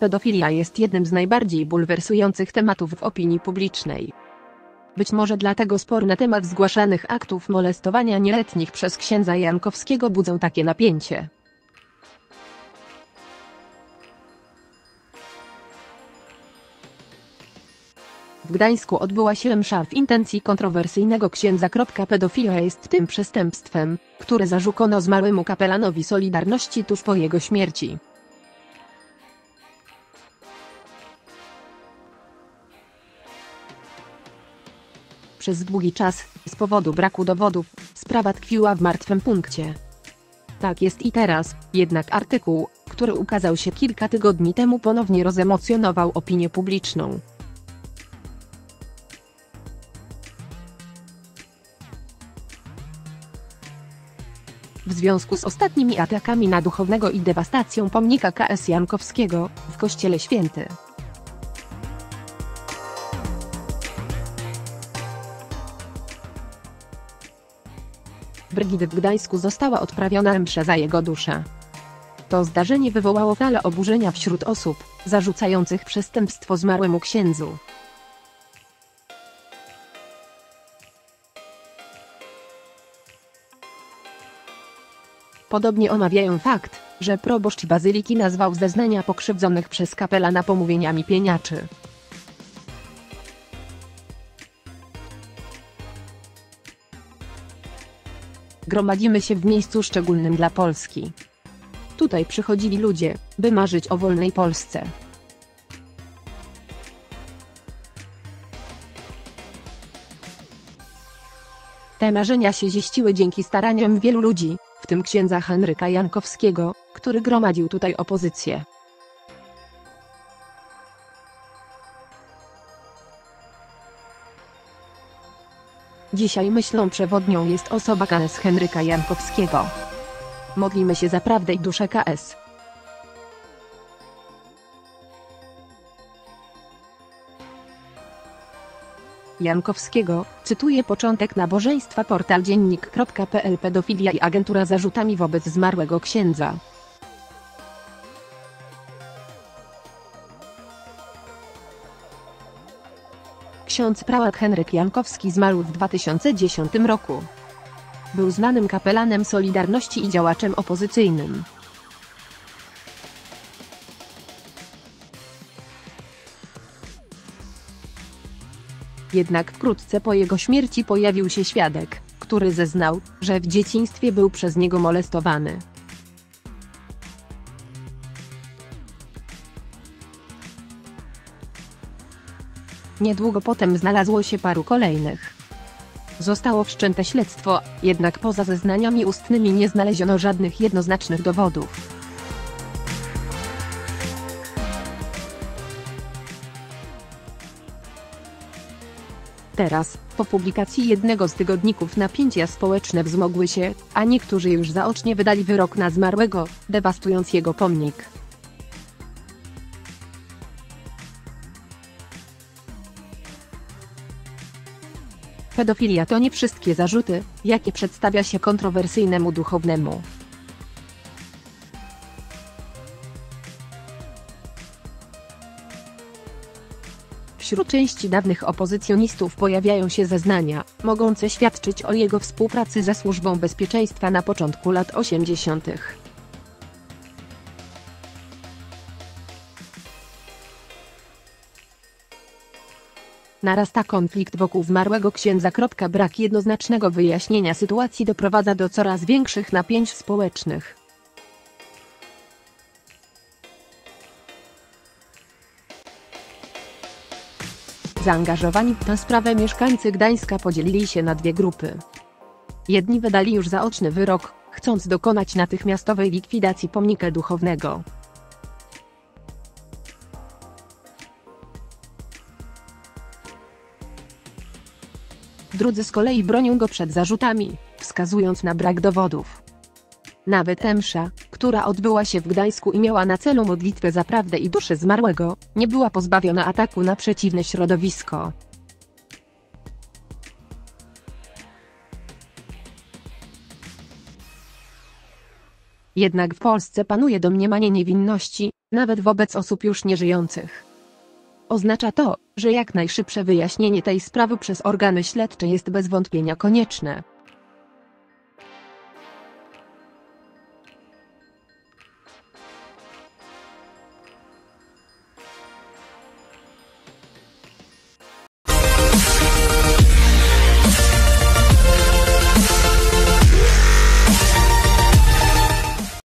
Pedofilia jest jednym z najbardziej bulwersujących tematów w opinii publicznej. Być może dlatego spory na temat zgłaszanych aktów molestowania nieletnich przez księdza Jankowskiego budzą takie napięcie. W Gdańsku odbyła się msza w intencji kontrowersyjnego księdza. Pedofilia jest tym przestępstwem, które zarzucono zmarłemu kapelanowi Solidarności tuż po jego śmierci. Przez długi czas, z powodu braku dowodów, sprawa tkwiła w martwym punkcie. Tak jest i teraz, jednak artykuł, który ukazał się kilka tygodni temu ponownie rozemocjonował opinię publiczną. W związku z ostatnimi atakami na duchownego i dewastacją pomnika KS Jankowskiego, w kościele święty. Brygid w Gdańsku została odprawiona msza za jego duszę. To zdarzenie wywołało falę oburzenia wśród osób, zarzucających przestępstwo zmarłemu księdzu. Podobnie omawiają fakt, że proboszcz bazyliki nazwał zeznania pokrzywdzonych przez kapelana pomówieniami pieniaczy. Gromadzimy się w miejscu szczególnym dla Polski. Tutaj przychodzili ludzie, by marzyć o wolnej Polsce. Te marzenia się ziściły dzięki staraniom wielu ludzi, w tym księdza Henryka Jankowskiego, który gromadził tutaj opozycję. Dzisiaj myślą przewodnią jest osoba KS Henryka Jankowskiego. Modlimy się za prawdę i duszę KS. Jankowskiego, cytuję początek nabożeństwa portal dziennik.pl pedofilia i agentura zarzutami wobec zmarłego księdza. Ksiądz prałat Henryk Jankowski zmarł w 2010 roku. Był znanym kapelanem Solidarności i działaczem opozycyjnym. Jednak wkrótce po jego śmierci pojawił się świadek, który zeznał, że w dzieciństwie był przez niego molestowany. Niedługo potem znalazło się paru kolejnych. Zostało wszczęte śledztwo, jednak poza zeznaniami ustnymi nie znaleziono żadnych jednoznacznych dowodów. Teraz, po publikacji jednego z tygodników napięcia społeczne wzmogły się, a niektórzy już zaocznie wydali wyrok na zmarłego, dewastując jego pomnik. Pedofilia to nie wszystkie zarzuty, jakie przedstawia się kontrowersyjnemu duchownemu. Wśród części dawnych opozycjonistów pojawiają się zeznania, mogące świadczyć o jego współpracy ze Służbą Bezpieczeństwa na początku lat 80. Narasta konflikt wokół zmarłego księdza. Brak jednoznacznego wyjaśnienia sytuacji doprowadza do coraz większych napięć społecznych. Zaangażowani w tę sprawę mieszkańcy Gdańska podzielili się na dwie grupy. Jedni wydali już zaoczny wyrok, chcąc dokonać natychmiastowej likwidacji pomnika duchownego. Drudzy z kolei bronią go przed zarzutami, wskazując na brak dowodów. Nawet Emsza, która odbyła się w Gdańsku i miała na celu modlitwę za prawdę i duszę zmarłego, nie była pozbawiona ataku na przeciwne środowisko. Jednak w Polsce panuje domniemanie niewinności, nawet wobec osób już nieżyjących. Oznacza to, że jak najszybsze wyjaśnienie tej sprawy przez organy śledcze jest bez wątpienia konieczne.